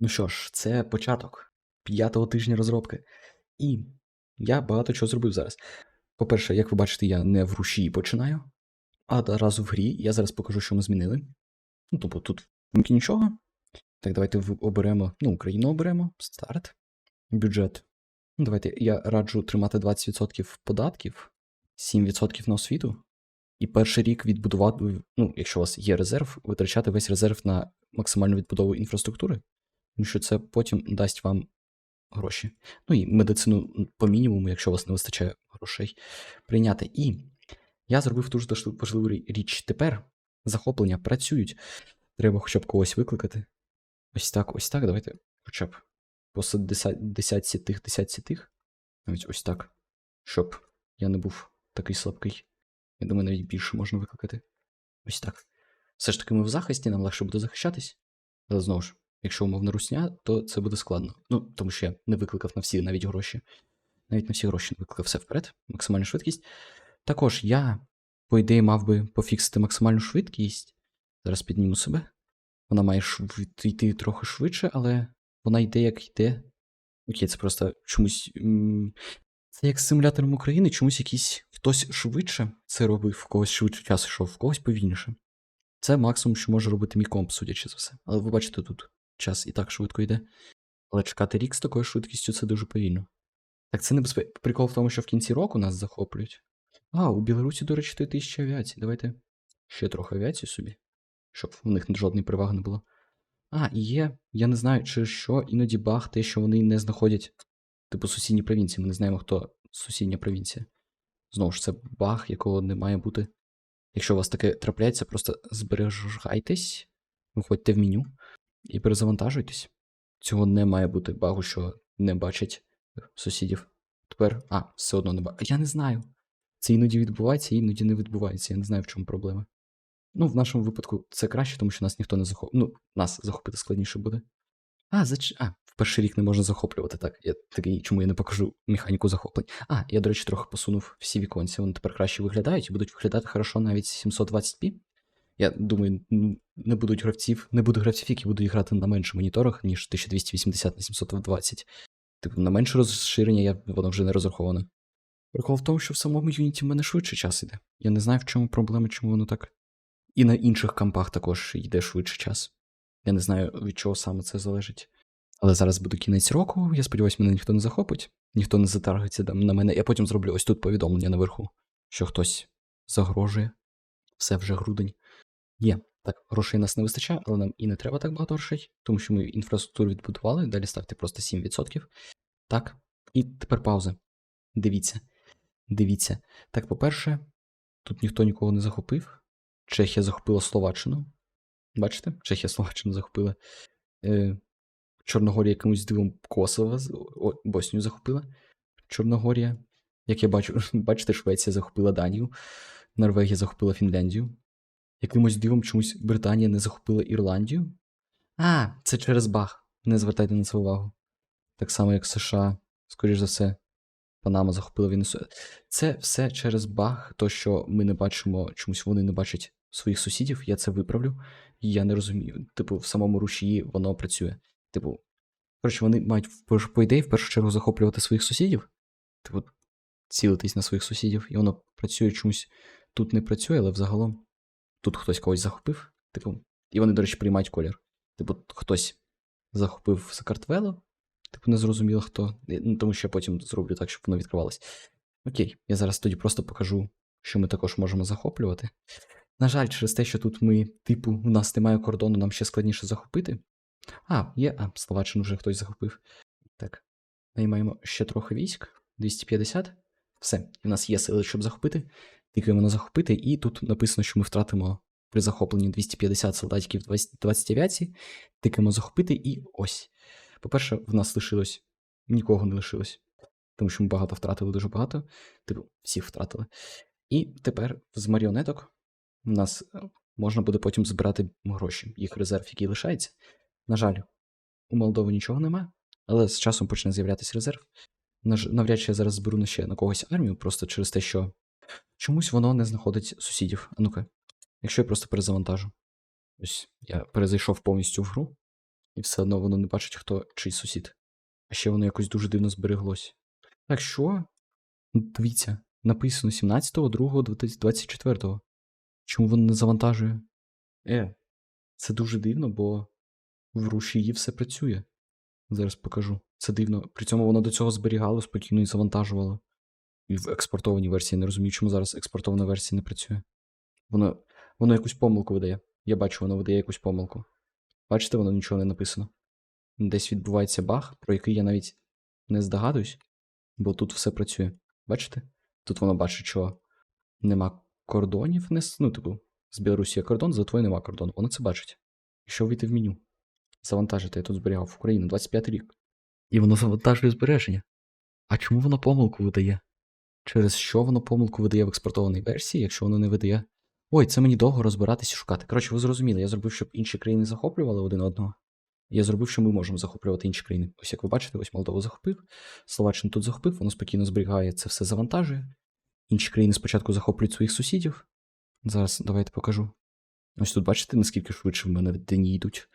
Ну що ж, це початок п'ятого тижня розробки. І я багато чого зробив зараз. По-перше, як ви бачите, я не в руші починаю, а одразу в грі. Я зараз покажу, що ми змінили. Ну, тобто тут нічого. Так, давайте оберемо, ну, Україну оберемо. Старт. Бюджет. Ну, давайте я раджу тримати 20% податків, 7% на освіту. І перший рік відбудувати, ну, якщо у вас є резерв, витрачати весь резерв на максимальну відбудову інфраструктури, тому що це потім дасть вам гроші. Ну і медицину по мінімуму, якщо у вас не вистачає грошей, прийняти. І я зробив дуже важливу річ. Тепер захоплення працюють. Треба хоча б когось викликати. Ось так, ось так. Давайте хоча б по десятці тих, десятці тих. Навіть ось так. Щоб я не був такий слабкий. Я думаю, навіть більше можна викликати. Ось так. Все ж таки, ми в захисті, нам легше буде захищатись. Але знову ж, якщо умовна русня, то це буде складно. Ну, тому що я не викликав на всі навіть гроші. Навіть на всі гроші не викликав все вперед, максимальну швидкість. Також я, по ідеї, мав би пофіксити максимальну швидкість. Зараз підніму себе. Вона має швид... йти трохи швидше, але вона йде як йде. Окей, це просто чомусь. Це як з симулятором України, чомусь якийсь хтось швидше це робив, в когось швидше час йшов, в когось повільніше. Це максимум, що може робити мій комп, судячи за все. Але ви бачите, тут час і так швидко йде. Але чекати рік з такою швидкістю це дуже повільно. Так це небезпечно. Прикол в тому, що в кінці року нас захоплюють. А, у Білорусі, до речі, 3000 авіацій. Давайте ще трохи авіації собі, щоб в них жодної переваги не було. А, і є, я не знаю, чи що, іноді баг те, що вони не знаходять, типу, сусідні провінції. Ми не знаємо, хто сусідня провінція. Знову ж, це баг, якого не має бути. Якщо у вас таке трапляється, просто збережайтесь, виходьте в меню і перезавантажуйтесь. Цього не має бути багу, що не бачать сусідів. Тепер, а, все одно не бачать. Я не знаю. Це іноді відбувається, іноді не відбувається. Я не знаю, в чому проблема. Ну, в нашому випадку це краще, тому що нас ніхто не захопить. Ну, нас захопити складніше буде. А, зач... а, в перший рік не можна захоплювати, так. Я такий, чому я не покажу механіку захоплень. А, я, до речі, трохи посунув всі віконці. Вони тепер краще виглядають і будуть виглядати хорошо навіть 720p. Я думаю, ну, не будуть гравців, не буде гравців, які будуть грати на менших моніторах, ніж 1280 на 720. Типу, на менше розширення я, воно вже не розраховане. Прикол в тому, що в самому юніті в мене швидше час іде. Я не знаю, в чому проблема, чому воно так. І на інших кампах також йде швидше час. Я не знаю, від чого саме це залежить. Але зараз буде кінець року, я сподіваюся, мене ніхто не захопить, ніхто не затаргиться на мене. Я потім зроблю ось тут повідомлення наверху, що хтось загрожує. Все вже грудень. Є. Так, грошей нас не вистачає, але нам і не треба так багато грошей, тому що ми інфраструктуру відбудували, далі ставте просто 7%. Так. І тепер пауза. Дивіться. Дивіться. Так, по-перше, тут ніхто нікого не захопив. Чехія захопила Словаччину. Бачите? Чехія Словаччину захопила. Е, Чорногорія якимось дивом Косово, Боснію захопила. Чорногорія. Як я бачу, бачите, Швеція захопила Данію, Норвегія захопила Фінляндію. Якимось дивом чомусь Британія не захопила Ірландію. А, це через баг. Не звертайте на це увагу. Так само, як США, скоріш за все, Панама захопила Венесуелу. Це все через баг, то що ми не бачимо, чомусь вони не бачать своїх сусідів. Я це виправлю. Я не розумію. Типу, в самому рушії воно працює. Типу, коротше, вони мають по ідеї в першу чергу захоплювати своїх сусідів. Типу, цілитись на своїх сусідів, і воно працює чомусь. Тут не працює, але взагалом тут хтось когось захопив. Типу, і вони, до речі, приймають колір. Типу, хтось захопив Сакартвело, типу, не зрозуміло хто. Ну, тому що я потім зроблю так, щоб воно відкривалось. Окей, я зараз тоді просто покажу, що ми також можемо захоплювати. На жаль, через те, що тут ми, типу, у нас немає кордону, нам ще складніше захопити. А, є, а, Словаччину вже хтось захопив. Так. Наймаємо ще трохи військ. 250. Все, в нас є сили, щоб захопити. Тикаємо на захопити, і тут написано, що ми втратимо при захопленні 250 солдатиків 20 20 авіації. Тикаємо захопити, і ось. По-перше, в нас лишилось нікого не лишилось. Тому що ми багато втратили, дуже багато. Типу, всіх втратили. І тепер з маріонеток у нас е, можна буде потім збирати гроші, їх резерв, який лишається. На жаль, у Молдови нічого нема, але з часом почне з'являтися резерв. Навряд чи я зараз зберу на ще на когось армію, просто через те, що чомусь воно не знаходить сусідів. А ну-ка, якщо я просто перезавантажу. Ось я перезайшов повністю в гру, І все одно воно не бачить, хто чий сусід. А ще воно якось дуже дивно збереглось. Так що? Дивіться, написано 17.02.24. Чому воно не завантажує? Е, це дуже дивно, бо в рушії все працює. Зараз покажу. Це дивно. При цьому воно до цього зберігало спокійно і завантажувало. В експортованій версії не розумію, чому зараз експортована версія не працює. Воно, воно якусь помилку видає. Я бачу, воно видає якусь помилку. Бачите, воно нічого не написано. Десь відбувається баг, про який я навіть не здогадуюсь, бо тут все працює. Бачите? Тут воно бачить, що нема кордонів. Не, ну, типу, з Білорусі є кордон, з Литвою нема кордону. Воно це бачить. Якщо вийти в меню, завантажити, я тут зберігав в Україну 25 рік. І воно завантажує збереження. А чому воно помилку видає? Через що воно помилку видає в експортованій версії, якщо воно не видає. Ой, це мені довго розбиратися і шукати. Коротше, ви зрозуміли, я зробив, щоб інші країни захоплювали один одного. Я зробив, що ми можемо захоплювати інші країни. Ось як ви бачите, ось Молдову захопив, Словаччину тут захопив, воно спокійно зберігає це все завантажує. Інші країни спочатку захоплюють своїх сусідів. Зараз давайте покажу. Ось тут бачите, наскільки швидше в мене дні йдуть.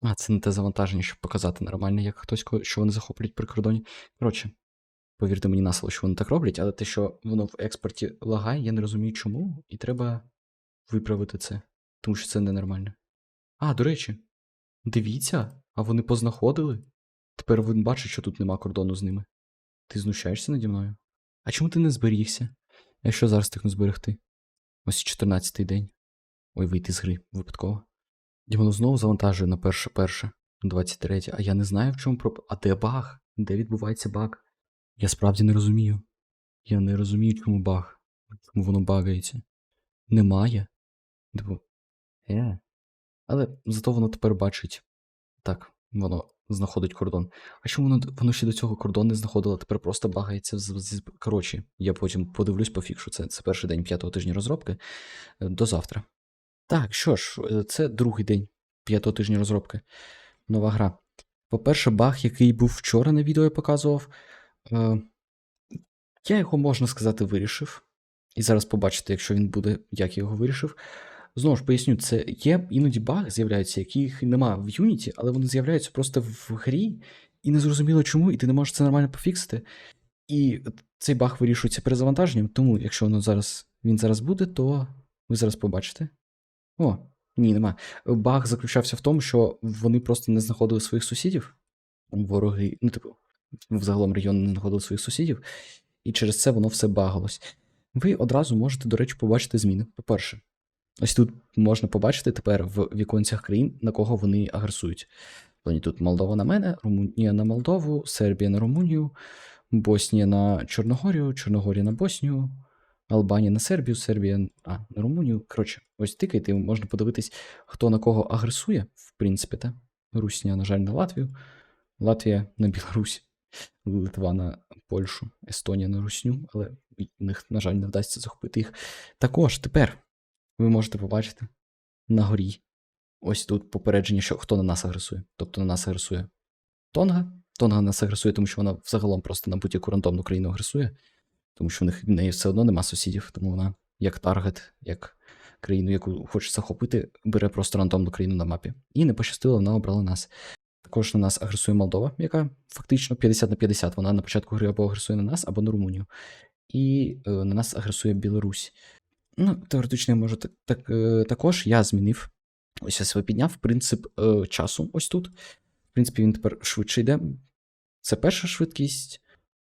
А, це не те завантаження, щоб показати нормально, як хтось, що вони захоплюють при кордоні. Коротше, повірте мені на слово, що вони так роблять, але те, що воно в експорті лагає, я не розумію чому, і треба виправити це, тому що це ненормально. А, до речі, дивіться, а вони познаходили. Тепер він бачить, що тут нема кордону з ними. Ти знущаєшся наді мною? А чому ти не зберігся? Якщо зараз тихну зберегти? Ось 14-й день. Ой, вийти з гри випадково. І воно знову завантажує на перше перше, 23, а я не знаю, в чому проп... А де баг? Де відбувається баг? Я справді не розумію. Я не розумію, чому баг. Чому воно багається. Немає. Типу, е. Але зато воно тепер бачить. Так, воно знаходить кордон. А чому воно, воно ще до цього кордон не знаходило, тепер просто багається з. Коротше, я потім подивлюсь пофікшу. Це, це перший день п'ятого тижня розробки. Е, До завтра. Так, що ж, е, це другий день п'ятого тижня розробки. Нова гра. По-перше, баг, який був вчора на відео, я показував. Е, я його, можна сказати, вирішив. І зараз побачите, якщо він буде, як я його вирішив. Знову ж поясню, це є іноді баг з'являються, яких нема в Unity, але вони з'являються просто в грі, і не зрозуміло чому, і ти не можеш це нормально пофіксити. І цей баг вирішується перезавантаженням, тому якщо воно зараз, він зараз буде, то ви зараз побачите. О, ні, нема. Баг заключався в тому, що вони просто не знаходили своїх сусідів. Вороги, ну, типу, взагалом регіон не знаходили своїх сусідів, і через це воно все багалось. Ви одразу можете, до речі, побачити зміни. По-перше, ось тут можна побачити тепер в віконцях країн, на кого вони агресують. Плані тут Молдова на мене, Румунія на Молдову, Сербія на Румунію, Боснія на Чорногорію, Чорногорія на Боснію, Албанія на Сербію, Сербія а, на Румунію. Коротше, ось тикайте, можна подивитись, хто на кого агресує, в принципі, та. Русня, на жаль, на Латвію, Латвія на Білорусь, Литва на Польщу, Естонія на Русню, але в них, на жаль, не вдасться захопити їх. Також тепер ви можете побачити на горі. Ось тут попередження, що хто на нас агресує. Тобто на нас агресує Тонга. Тонга нас агресує, тому що вона взагалом просто на будь-яку рандомну країну агресує, тому що в них в неї все одно нема сусідів, тому вона як таргет, як країну, яку хоче захопити, бере просто рандомну країну на мапі. І не пощастило, вона обрала нас. Також на нас агресує Молдова, яка фактично 50 на 50. Вона на початку гри або агресує на нас, або на Румунію. І е, на нас агресує Білорусь. Ну, теоретично я можу так, так, е, також я змінив. Ось я себе підняв принцип е, часу ось тут. В принципі, він тепер швидше йде. Це перша швидкість,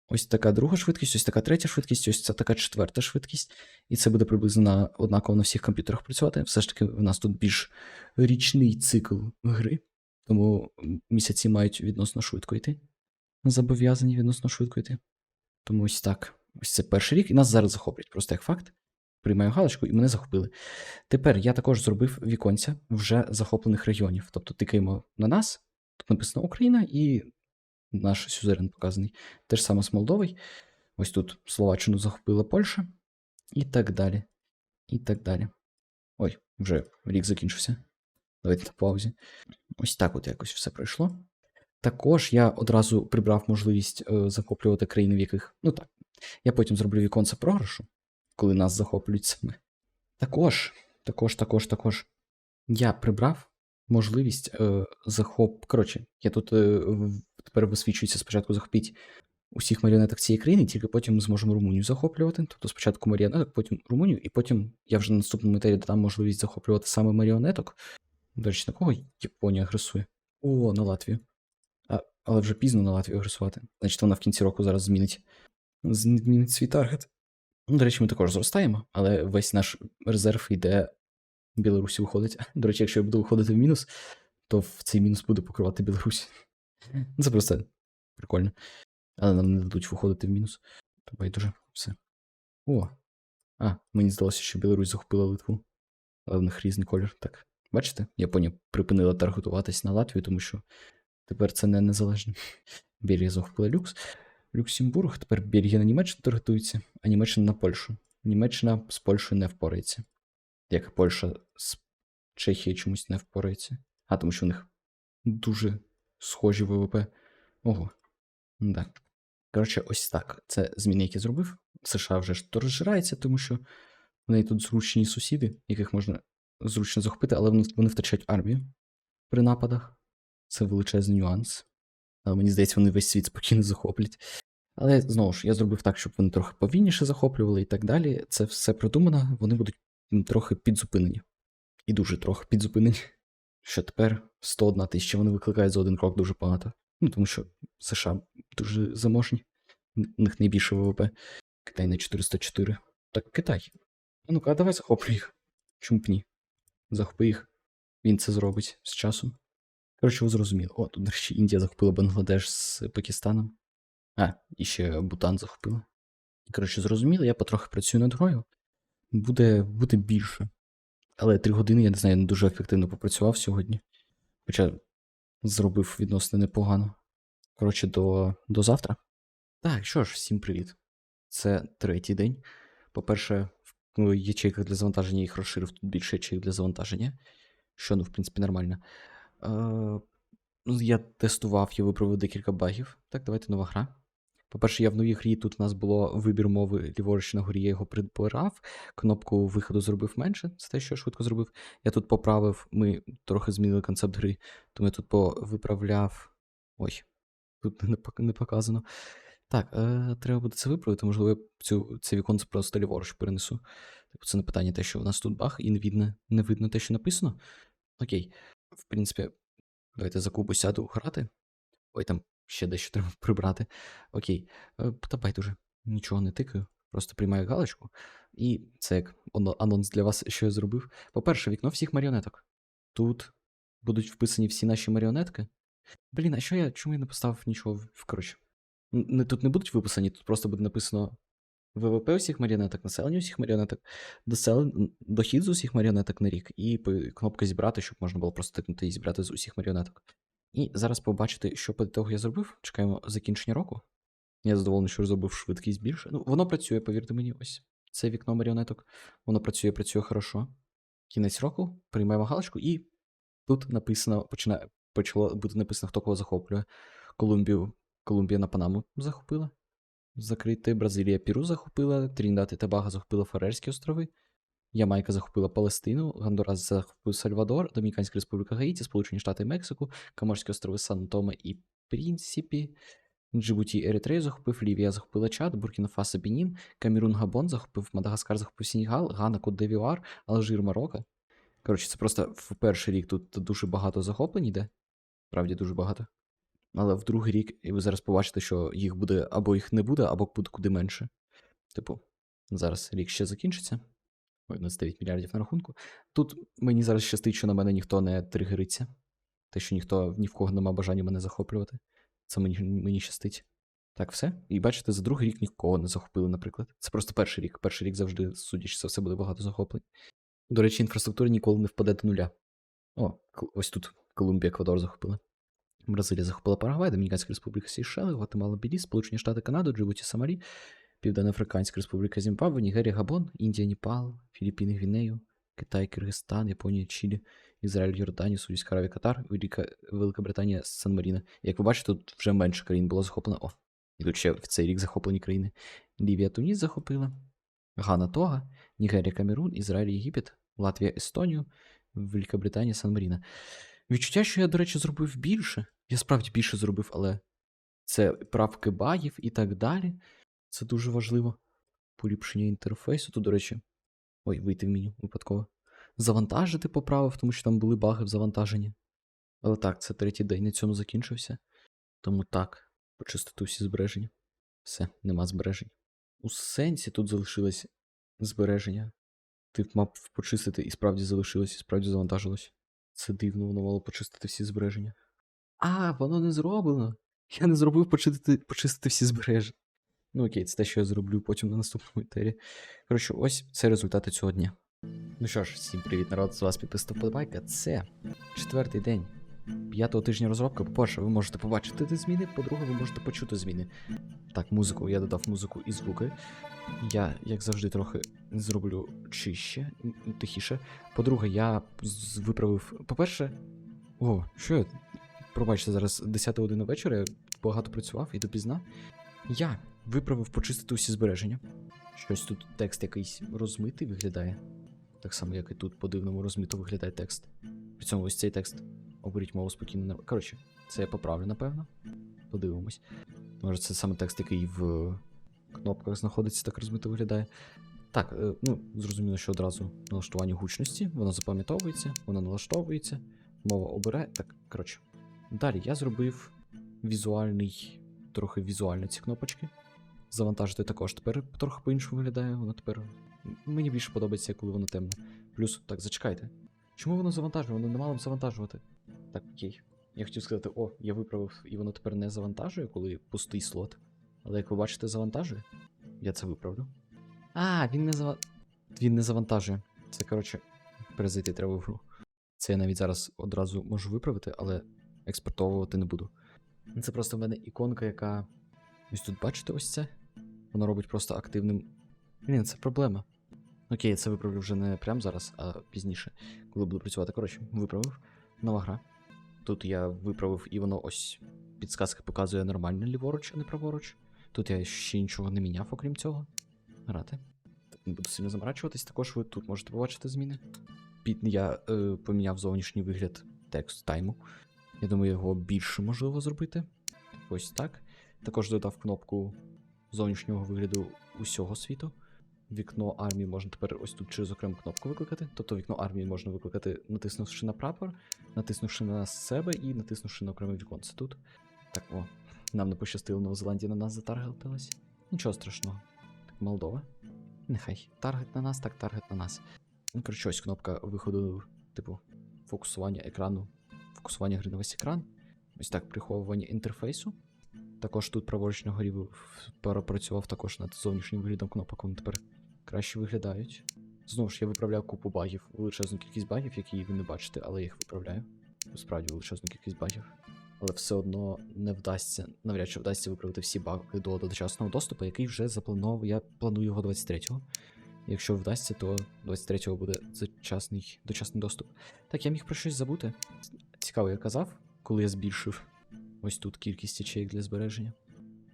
ось така друга швидкість, ось така третя швидкість, ось це така четверта швидкість. І це буде приблизно на, однаково на всіх комп'ютерах працювати. Все ж таки, в нас тут більш річний цикл гри, тому місяці мають відносно швидко йти. Зобов'язані відносно швидко йти. Тому ось так. Ось це перший рік, і нас зараз захоплять, просто як факт. Приймаю галочку, і мене захопили. Тепер я також зробив віконця вже захоплених регіонів. Тобто тикаємо на нас, тут написано Україна, і наш сюзерен показаний. Те ж саме з Молдовою. Ось тут Словаччину захопила Польща, і так далі. І так далі. Ой, вже рік закінчився. Давайте на паузі. Ось так от якось все пройшло. Також я одразу прибрав можливість е, захоплювати країни, в яких. Ну так, я потім зроблю віконце програшу, коли нас захоплюють саме. Також, також, також, також. Я прибрав можливість е, захоп. Коротше, я тут е, тепер висвічується спочатку захопіть усіх маріонеток цієї країни, тільки потім ми зможемо Румунію захоплювати. Тобто спочатку маріонеток, потім Румунію, і потім я вже на наступному етапі дам можливість захоплювати саме маріонеток. До речі, на кого Японія агресує? О, на Латвію. А, але вже пізно на Латвію агресувати. Значить, вона в кінці року зараз змінить, змінить свій таргет. Ну, до речі, ми також зростаємо, але весь наш резерв йде Білорусі виходить. До речі, якщо я буду виходити в мінус, то в цей мінус буде покривати Білорусь. Це просто прикольно. Але нам не дадуть виходити в мінус. То байдуже, все. О. А, мені здалося, що Білорусь захопила Литву. Але в них різний колір. Так. Бачите, Японія припинила таргетуватись на Латвію, тому що тепер це не незалежно. Бельгія захопила люкс. Люксембург, тепер Бельгія на Німеччину таргетується, а Німеччина на Польщу. Німеччина з Польщею не впорається. Як Польща з Чехією чомусь не впорається. А, тому що в них дуже схожі ВВП. Ого. Да. Коротше, ось так. Це зміни, які зробив. США вже ж розжирається, тому що в неї тут зручні сусіди, яких можна зручно захопити, але вони, вони втрачають армію при нападах. Це величезний нюанс. Але мені здається, вони весь світ спокійно захоплять. Але знову ж, я зробив так, щоб вони трохи повільніше захоплювали і так далі. Це все продумано, вони будуть трохи підзупинені. І дуже трохи підзупинені. Що тепер 101 тисяча вони викликають за один крок дуже багато. Ну, тому що США дуже заможні. У них найбільше ВВП. Китай на 404. Так, Китай. Ну-ка, давай захоплюй їх. Чому б ні? Захопи їх. Він це зробить з часом. Коротше, ви зрозуміли. О, тут, речі, Індія захопила Бангладеш з Пакистаном. А, і ще Бутан захопила. Коротше, зрозуміло, я потрохи працюю над грою. Буде, буде більше. Але три години, я не знаю, не дуже ефективно попрацював сьогодні. Хоча зробив відносно непогано. Коротше, до, до завтра. Так, що ж, всім привіт. Це третій день. По-перше, ячейках для завантаження їх розширив тут більше ячейок для завантаження, що, ну, в принципі, нормально. Е, ну, я тестував, я виправив декілька багів. Так, давайте нова гра. По-перше, я в новій грі тут у нас було вибір мови ліворуч на горі, я його прибирав. Кнопку виходу зробив менше, це те, що я швидко зробив. Я тут поправив, ми трохи змінили концепт гри, тому я тут повиправляв. Ой, тут не показано. Так, е, треба буде це виправити, можливо, я цю, це віконце просто ліворуч перенесу. Типу, це не питання те, що у нас тут баг, і не видно, не видно те, що написано. Окей. В принципі, давайте за кубу сяду грати. Ой, там ще дещо треба прибрати. Окей. Е, Та байдуже, нічого не тикаю, просто приймаю галочку. І це як анонс для вас, що я зробив. По-перше, вікно всіх маріонеток. Тут будуть вписані всі наші маріонетки. Блін, а що я. Чому я не поставив нічого в коротше? Не, тут не будуть виписані, тут просто буде написано ВВП усіх маріонеток, населення усіх маріонеток, дохід з усіх маріонеток на рік, і кнопка зібрати, щоб можна було просто тикнути і зібрати з усіх маріонеток. І зараз побачити, що по того я зробив. Чекаємо закінчення року. Я задоволений, що зробив швидкість більше. Ну, воно працює, повірте мені, ось. Це вікно маріонеток. Воно працює, працює хорошо. Кінець року, приймаємо галочку, і тут написано, починає, почало бути написано, хто кого захоплює. Колумбію, Колумбія на Панаму захопила. Закрити. Бразилія Піру захопила. Тріндат і Табага захопила Фарерські острови. Ямайка захопила Палестину, Гондурас захопив Сальвадор, Домініканська Республіка Гаїті, Сполучені Штати Мексику, Каморські острови Сан-Томе і Прінсіпі, Джибуті Еритрею захопив, Лівія захопила Чад, Буркіна Фасо Бенін, Камерун Габон захопив, Мадагаскар захопив Сенегал, Гана Кот Девіуар, Алжир Марокко. Коротше, це просто в перший рік тут дуже багато захоплень йде. Справді дуже багато. Але в другий рік, і ви зараз побачите, що їх буде або їх не буде, або буде куди менше. Типу, зараз рік ще закінчиться. Ой, у 9 мільярдів на рахунку. Тут мені зараз щастить, що на мене ніхто не тригериться. Те, що ніхто ні в кого нема бажання мене захоплювати. Це мені, мені щастить. Так, все. І бачите, за другий рік нікого не захопили, наприклад. Це просто перший рік. Перший рік завжди, судячи за все, буде багато захоплень. До речі, інфраструктура ніколи не впаде до нуля. О, ось тут Колумбія, Еквадор захопила. Бразилія захопила Парагвай, Домініканська Республіка Сейшели, Гватемала, Біліс, Сполучені Штати Канаду, Джибуті, Сомалі, Південно-Африканська Республіка Зімбабве, Нігерія, Габон, Індія, Непал, Філіппіни, Гвінею, Китай, Киргизстан, Японія, Чилі, Ізраїль, Йорданія, Саудівська Аравія, Катар, Велика, Велика Британія, Сан Маріно. Як ви бачите, тут вже менше країн було захоплено. О, і ще в цей рік захоплені країни. Лівія, Туніс захопила, Гана, Тога, Нігерія, Камерун, Ізраїль, Єгипет, Латвія, Естонію, Велика Британія, Сан Маріно. Відчуття, що я, до речі, зробив більше. Я справді більше зробив, але це правки багів і так далі. Це дуже важливо. Поліпшення інтерфейсу. Тут, до речі, ой, вийти в меню випадково. Завантажити поправив, тому що там були баги в завантаженні. Але так, це третій день на цьому закінчився. Тому так, почистити усі збереження. Все, нема збережень. У сенсі тут залишилось збереження. Ти мав почистити і справді залишилось, і справді завантажилось. Це дивно, воно мало почистити всі збереження. А, воно не зроблено. Я не зробив почистити, почистити всі збереження. Ну окей, це те, що я зроблю потім на наступному етері. Коротше, ось це результати цього дня. Ну що ж, всім привіт, народ, з вас підписав подобайка. Це четвертий день п'ятого тижня розробки. По-перше, ви можете побачити ті зміни, по-друге, ви можете почути зміни. Так, музику, я додав музику і звуки. Я, як завжди, трохи зроблю чище, тихіше. По-друге, я виправив. По-перше, о, що я. Пробачте, зараз 10 година вечора, я багато працював і допізна. Я виправив почистити усі збереження. Щось тут текст якийсь розмитий виглядає. Так само, як і тут по-дивному розмито виглядає текст. При цьому ось цей текст. Оберіть мову спокійно. не- Коротше, це я поправлю, напевно. Подивимось. Може, це саме текст, який в кнопках знаходиться, так розмито виглядає. Так, е, ну, зрозуміло, що одразу налаштування гучності, воно запам'ятовується, воно налаштовується, мова обирає. Так, коротше. Далі я зробив візуальний, трохи візуально ці кнопочки. Завантажити також тепер трохи по-іншому виглядає, воно тепер. Мені більше подобається, коли воно темне. Плюс, так, зачекайте. Чому воно завантажує? Воно не мало б завантажувати. Так, окей. Я хотів сказати, о, я виправив, і воно тепер не завантажує, коли пустий слот. Але як ви бачите, завантажує. Я це виправлю. А, він не зава... Він не завантажує. Це, коротше, перезайти треба в гру. Це я навіть зараз одразу можу виправити, але експортовувати не буду. Це просто в мене іконка, яка. Ось тут бачите ось це? Воно робить просто активним. Блін, це проблема. Окей, це виправлю вже не прямо зараз, а пізніше, коли буду працювати. Коротше, виправив. Нова гра. Тут я виправив, і воно ось підсказки показує нормально ліворуч, а не праворуч. Тут я ще нічого не міняв, окрім цього. Грати. Не буду сильно заморачуватись. Також ви тут можете побачити зміни. Під я е, поміняв зовнішній вигляд текст тайму. Я думаю, його більше можливо зробити. Ось так. Також додав кнопку зовнішнього вигляду усього світу. Вікно армії можна тепер ось тут через окрему кнопку викликати. Тобто вікно армії можна викликати, натиснувши на прапор, натиснувши на себе і натиснувши на окреме віконце тут. Так, о, нам не пощастило, Нова Зеландія на нас затаргетилась. Нічого страшного. Так, Молдова. Нехай. Таргет на нас, так таргет на нас. Ну, коротше, ось кнопка виходу, типу, фокусування екрану, фокусування гри на весь екран. Ось так, приховування інтерфейсу. Також тут праворуч на горі перепрацював також над зовнішнім виглядом кнопок, вони тепер краще виглядають. Знову ж я виправляв купу багів, величезну кількість багів, які ви не бачите, але я їх виправляю. Справді величезну кількість багів. Але все одно не вдасться, навряд чи вдасться виправити всі баги до дочасного доступу, який вже запланував. Я планую його 23-го. Якщо вдасться, то 23-го буде дочасний доступ. Так, я міг про щось забути. Цікаво, я казав, коли я збільшив ось тут кількість ячеїк для збереження.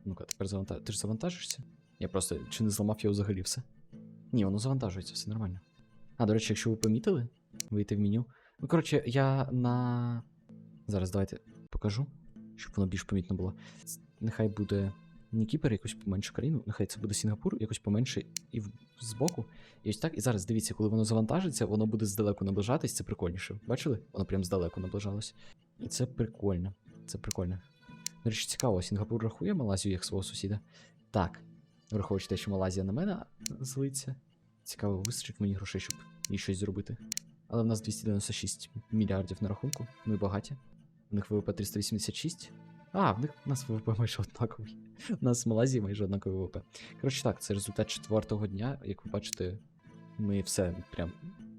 Ну-ка, тепер завантаж... Ти ж завантажишся? Я просто чи не зламав його взагалі все? Ні, воно завантажується, все нормально. А, до речі, якщо ви помітили, вийти в меню. Ну, коротше, я на. Зараз давайте покажу, щоб воно більш помітно було. Нехай буде не Кіпер, якось поменше країну, нехай це буде Сінгапур, якось поменше і в... збоку. І ось так. І зараз дивіться, коли воно завантажиться, воно буде здалеку наближатись, це прикольніше. Бачили? Воно прям здалеку наближалось. І це прикольно. Це прикольно. До речі, цікаво, Сінгапур рахує Малазію як свого сусіда. Так. Враховуючи те, що Малазія на мене злиться. Цікаво, вистачить мені грошей, щоб їй щось зробити. Але в нас 296 мільярдів на рахунку. Ми багаті. У них ВВП 386. А, в них у нас ВВП майже однаковий. У нас в Малайзії майже однаковий ВВП. Коротше так, це результат четвертого дня. Як ви бачите, ми все прям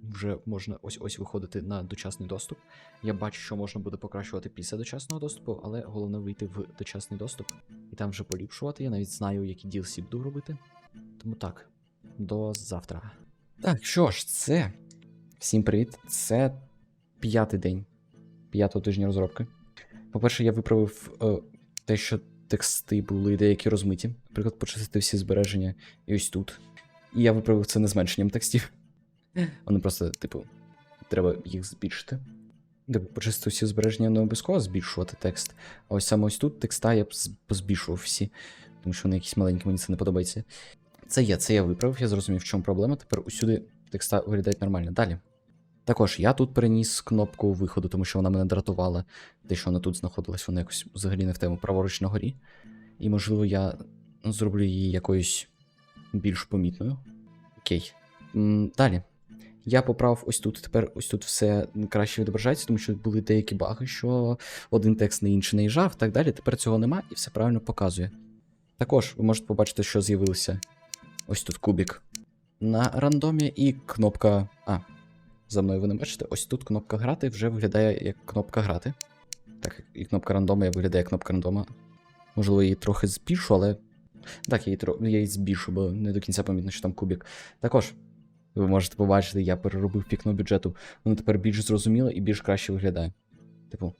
вже можна ось ось виходити на дочасний доступ. Я бачу, що можна буде покращувати після дочасного доступу, але головне вийти в дочасний доступ і там вже поліпшувати. Я навіть знаю, які DLC буду робити. Тому так, до завтра. Так, що ж, це. Всім привіт. Це п'ятий день п'ятого тижня розробки. По-перше, я виправив е, те, що тексти були деякі розмиті. Наприклад, почистити всі збереження і ось тут. І я виправив це не зменшенням текстів. Вони просто, типу, треба їх збільшити. Типу, почистив всі збереження не обов'язково збільшувати текст. А ось саме ось тут текста я позбільшував всі, тому що вони якісь маленькі, мені це не подобається. Це є, це я виправив, я зрозумів, в чому проблема. Тепер усюди текста виглядають нормально. Далі. Також я тут переніс кнопку виходу, тому що вона мене дратувала. Те, що вона тут знаходилась, вона якось взагалі не в тему праворуч на горі. І, можливо, я зроблю її якоюсь більш помітною. Окей. Далі. Я поправив ось тут. Тепер ось тут все краще відображається, тому що були деякі баги, що один текст на інший наїжджав, так далі. Тепер цього нема і все правильно показує. Також ви можете побачити, що з'явився ось тут кубік на рандомі, і кнопка. А, за мною ви не бачите, ось тут кнопка грати вже виглядає як кнопка грати. Так, і кнопка рандома виглядає як кнопка рандома. Можливо, її трохи збільшу, але. Так, я її, тро... я її збільшу, бо не до кінця помітно, що там кубік. Також, ви можете побачити, я переробив вікно бюджету. Воно тепер більш зрозуміло і більш краще виглядає. Типу,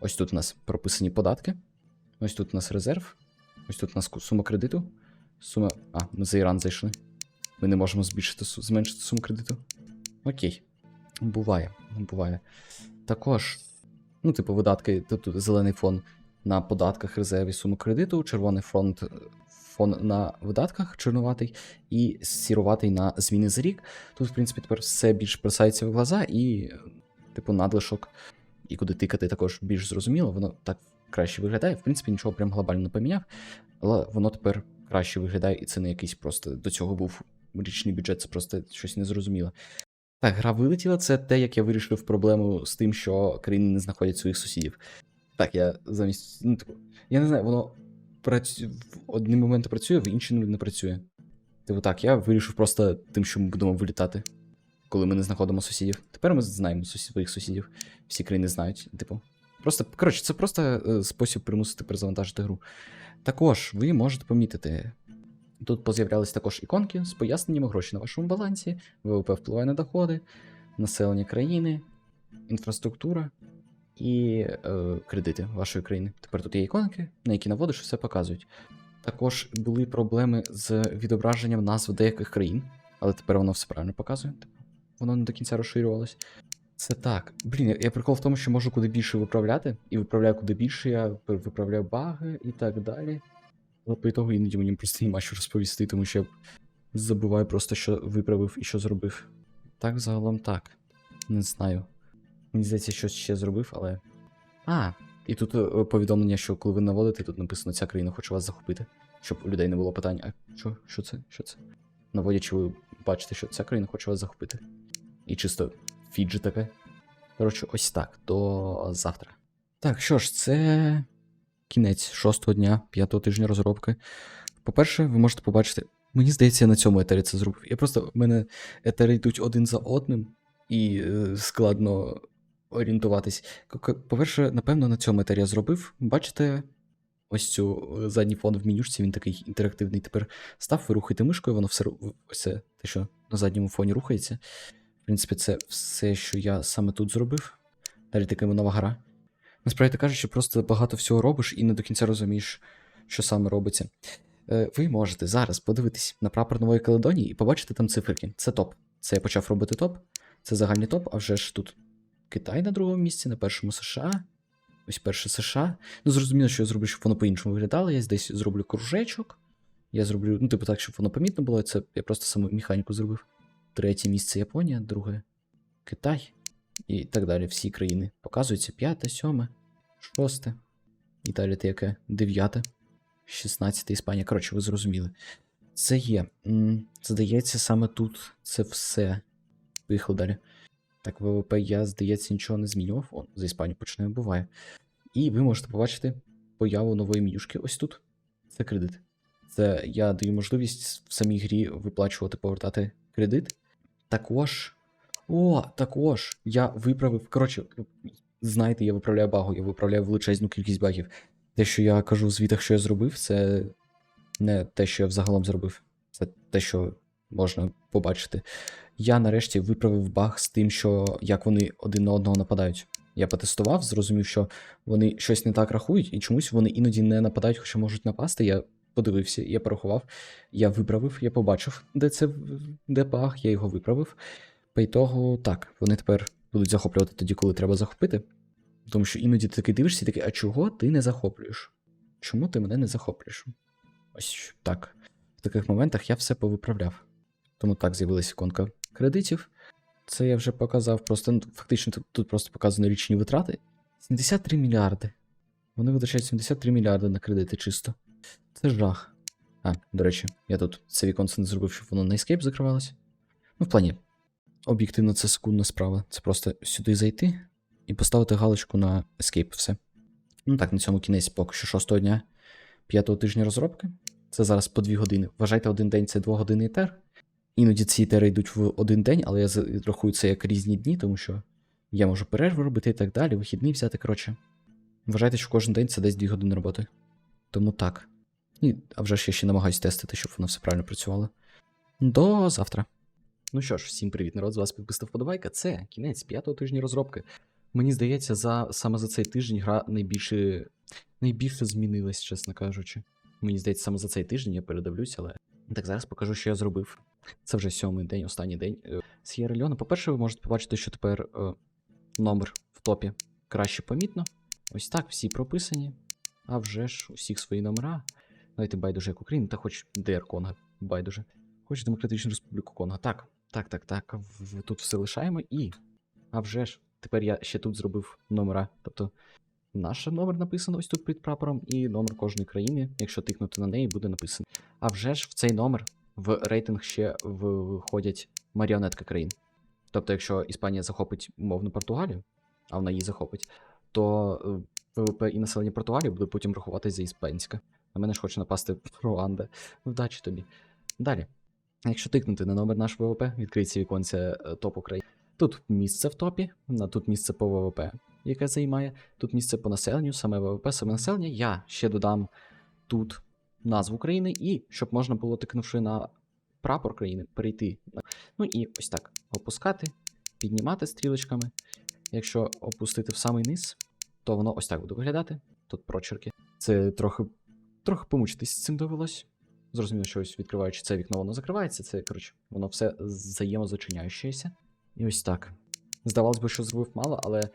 ось тут у нас прописані податки. Ось тут у нас резерв. Ось тут у нас сума кредиту. Сума. А, ми за Іран зайшли. Ми не можемо збільшити зменшити суму кредиту. Окей. Буває, буває. Також, ну, типу, видатки, тут, зелений фон на податках, резерві суму кредиту, червоний фонд, фон на видатках, чорнуватий, і сіруватий на зміни за рік. Тут, в принципі, тепер все більш бросається в глаза, і, типу, надлишок, і куди тикати також більш зрозуміло, воно так краще виглядає. В принципі, нічого прям глобально не поміняв, але воно тепер краще виглядає, і це не якийсь просто до цього був річний бюджет, це просто щось незрозуміле. Так, гра вилетіла. Це те, як я вирішив проблему з тим, що країни не знаходять своїх сусідів. Так, я замість. Ну, типу, я не знаю, воно працю... в одні моменти працює, в інші не працює. Типу так, я вирішив просто тим, що ми будемо вилітати, коли ми не знаходимо сусідів. Тепер ми знаємо своїх сусідів. Всі країни знають. Типу. Просто, коротше, це просто е, спосіб примусити перезавантажити гру. Також ви можете помітити. Тут поз'являлись також іконки з поясненнями гроші на вашому балансі, ВВП впливає на доходи, населення країни, інфраструктура і е, кредити вашої країни. Тепер тут є іконки, на які наводиш, все показують. Також були проблеми з відображенням назв деяких країн, але тепер воно все правильно показує. Воно не до кінця розширювалось. Це так. Блін, я прикол в тому, що можу куди більше виправляти, і виправляю куди більше, я виправляю баги і так далі. Але по ітогу іноді мені просто нема що розповісти, тому що я забуваю просто, що виправив і що зробив. Так, загалом так. Не знаю. Мені здається, щось ще зробив, але. А, і тут е, повідомлення, що коли ви наводите, тут написано, ця країна хоче вас захопити. Щоб у людей не було питань, а що, що це? Що це? Наводячи, ви бачите, що ця країна хоче вас захопити. І чисто фіджі таке. Коротше, ось так, до завтра. Так, що ж, це кінець шостого дня, п'ятого тижня розробки. По-перше, ви можете побачити. Мені здається, я на цьому етері це зробив. Я просто в мене етери йдуть один за одним, і е, складно орієнтуватись. По-перше, напевно, на цьому етері я зробив. Бачите, ось цю е, задній фон в менюшці, він такий інтерактивний. Тепер став, ви рухаєте мишкою, воно все ось це те, що на задньому фоні рухається. В принципі, це все, що я саме тут зробив. Далі така нова гра. Насправді кажучи, просто багато всього робиш і не до кінця розумієш, що саме робиться. Е, Ви можете зараз подивитись на прапор нової Каледонії і побачити там циферки. Це топ. Це я почав робити топ. Це загальний топ, а вже ж тут Китай на другому місці, на першому США. Ось перше США. Ну, зрозуміло, що я зроблю, щоб воно по-іншому виглядало. Я десь зроблю кружечок. Я зроблю, ну, типу так, щоб воно помітно було. Це я просто саму механіку зробив. Третє місце Японія, друге Китай. І так далі. Всі країни. Показується п'яте, сьоме, шосте. Італія це яке? Дев'яте. 16 Іспанія. Коротше, ви зрозуміли. Це є. Здається, саме тут це все. Поїхали далі. Так, ВВП я, здається, нічого не змінював. О, за Іспанію починаю, буває. І ви можете побачити появу нової менюшки ось тут. Це кредит. Це я даю можливість в самій грі виплачувати, повертати кредит. Також. О, також я виправив. Коротше, знаєте, я виправляю багу, я виправляю величезну кількість багів. Те, що я кажу в звітах, що я зробив, це не те, що я взагалом зробив. Це те, що можна побачити. Я нарешті виправив баг з тим, що як вони один на одного нападають. Я потестував, зрозумів, що вони щось не так рахують, і чомусь вони іноді не нападають, хоча можуть напасти. Я подивився, я порахував, я виправив, я побачив, де це де баг, я його виправив. По ітогу, так, вони тепер будуть захоплювати тоді, коли треба захопити. Тому що іноді ти такий дивишся і такий, а чого ти не захоплюєш? Чому ти мене не захоплюєш? Ось так. В таких моментах я все повиправляв. Тому так з'явилася іконка кредитів. Це я вже показав. Просто ну, фактично тут, тут просто показано річні витрати. 73 мільярди. Вони витрачають 73 мільярди на кредити чисто. Це жах. А, до речі, я тут це віконце не зробив, щоб воно на Escape закривалося. Ну, в плані. Об'єктивно, це секундна справа. Це просто сюди зайти і поставити галочку на Escape. Все. Ну так, на цьому кінець поки що шостого дня п'ятого тижня розробки. Це зараз по 2 години. Вважайте, один день це 2 години етер. Іноді ці етери йдуть в один день, але я рахую це як різні дні, тому що я можу перерву робити і так далі, вихідний взяти, коротше. Вважайте, що кожен день це десь 2 години роботи. Тому так. І, а вже ж я ще намагаюсь тестити, щоб воно все правильно працювало. До завтра. Ну що ж, всім привіт, народ, з вас підписав вподобайка. Це кінець п'ятого тижня розробки. Мені здається, за саме за цей тиждень гра найбільше, найбільше змінилась, чесно кажучи. Мені здається, саме за цей тиждень я передивлюсь, але. Так, зараз покажу, що я зробив. Це вже сьомий день, останній день. С'єра Леона. По-перше, ви можете побачити, що тепер е, номер в топі краще помітно. Ось так, всі прописані. А вже ж усіх свої номера. Давайте байдуже як Україна, та хоч ДР Конга, байдуже. Хоч Демократичну Республіку Конго. Так, так, так, так. Тут все лишаємо і. А вже ж, тепер я ще тут зробив номера. Тобто наш номер написано ось тут під прапором, і номер кожної країни, якщо тикнути на неї, буде написано. А вже ж в цей номер в рейтинг ще входять маріонетки країн. Тобто, якщо Іспанія захопить умовно Португалію, а вона її захопить, то е, ВВП і населення Португалії буде потім рахуватись за іспанське. На мене ж хоче напасти Руанда. Вдачі тобі. Далі. Якщо тикнути на номер наш ВВП, відкриється віконце топу країн. Тут місце в топі, тут місце по ВВП, яке займає. Тут місце по населенню, саме ВВП, саме населення. Я ще додам тут назву країни, і щоб можна було тикнувши на прапор країни, перейти. Ну і ось так опускати, піднімати стрілочками. Якщо опустити в самий низ, то воно ось так буде виглядати. Тут прочерки. Це трохи, трохи помучитись з цим довелось. Зрозуміло, що ось відкриваючи це вікно, воно закривається. Це, коротше, воно все взаємозачиняючеся. І ось так. Здавалось би, що зробив мало, але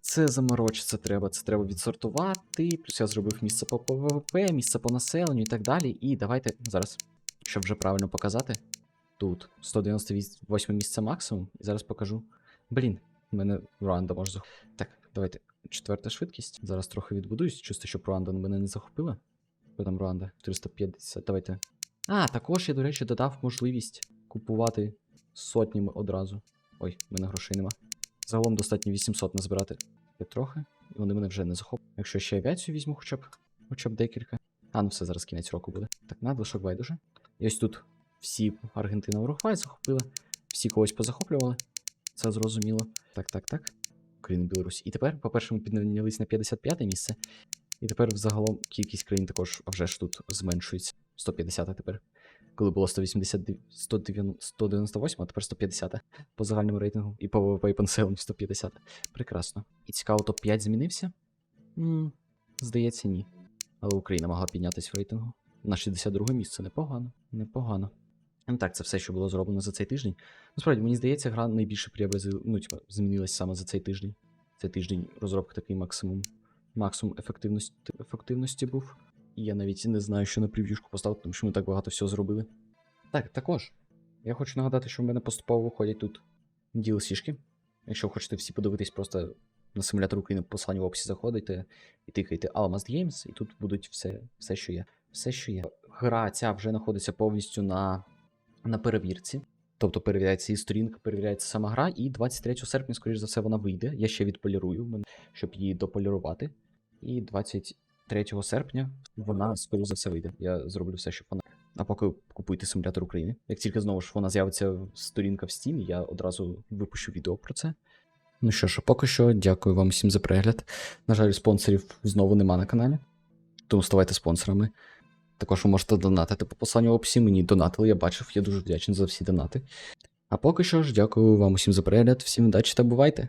це заморочиться треба. Це треба відсортувати. Плюс я зробив місце по ПВП, місце по населенню і так далі. І давайте зараз, щоб вже правильно показати. Тут 198 місце максимум. І зараз покажу. Блін, в мене Руанда може захопити. Так, давайте. Четверта швидкість. Зараз трохи відбудуюсь, чисто, щоб Руанда мене не захопила. Там Руанда? 350. Давайте. А, також я, до речі, додав можливість купувати сотнями одразу. Ой, в мене грошей нема. Загалом достатньо 800 назбирати Ще трохи, і вони мене вже не захоплять. Якщо ще авіацію візьму хоча б хоча б декілька. А, ну все, зараз кінець року буде. Так, надлишок байдуже. І ось тут всі Аргентина Уругвай захопили, всі когось позахоплювали. Це зрозуміло. Так, так, так. Україна, Білорусь. І тепер, по-перше, ми піднялись на 55 місце. І тепер взагалом кількість країн також а вже ж тут зменшується. 150 тепер. Коли було 180, 190, 198, а тепер 150 по загальному рейтингу. І по ВВП, і по населенню 150. Прекрасно. І цікаво, топ-5 змінився? м здається, ні. Але Україна могла піднятися в рейтингу. На 62 місце. Непогано. Непогано. Ну так, це все, що було зроблено за цей тиждень. Насправді, мені здається, гра найбільше преобразила, ну, типа, змінилась саме за цей тиждень. Цей тиждень розробки такий максимум. Максимум ефективності, ефективності був. І я навіть не знаю, що на прев'юшку поставити, тому що ми так багато всього зробили. Так, також. Я хочу нагадати, що в мене поступово виходять тут DLC-шки. Якщо хочете всі подивитись, просто на симулятор України по посиланню в описі заходите і тикайте Almast Games, і тут будуть все, все, що є. Все, що є. Гра ця вже знаходиться повністю на, на перевірці. Тобто перевіряється і сторінка, перевіряється сама гра, і 23 серпня, скоріш за все, вона вийде. Я ще відполірую, щоб її дополірувати. І 23 серпня вона, скоріш за все, вийде. Я зроблю все, щоб вона. А поки купуйте симулятор України. Як тільки знову ж вона з'явиться сторінка в Steam, я одразу випущу відео про це. Ну що ж, поки що, дякую вам всім за перегляд. На жаль, спонсорів знову нема на каналі, тому ставайте спонсорами. Також ви можете донатити по посиланню в описі. Мені донатили, я бачив, я дуже вдячний за всі донати. А поки що ж, дякую вам усім за перегляд, всім удачі та бувайте!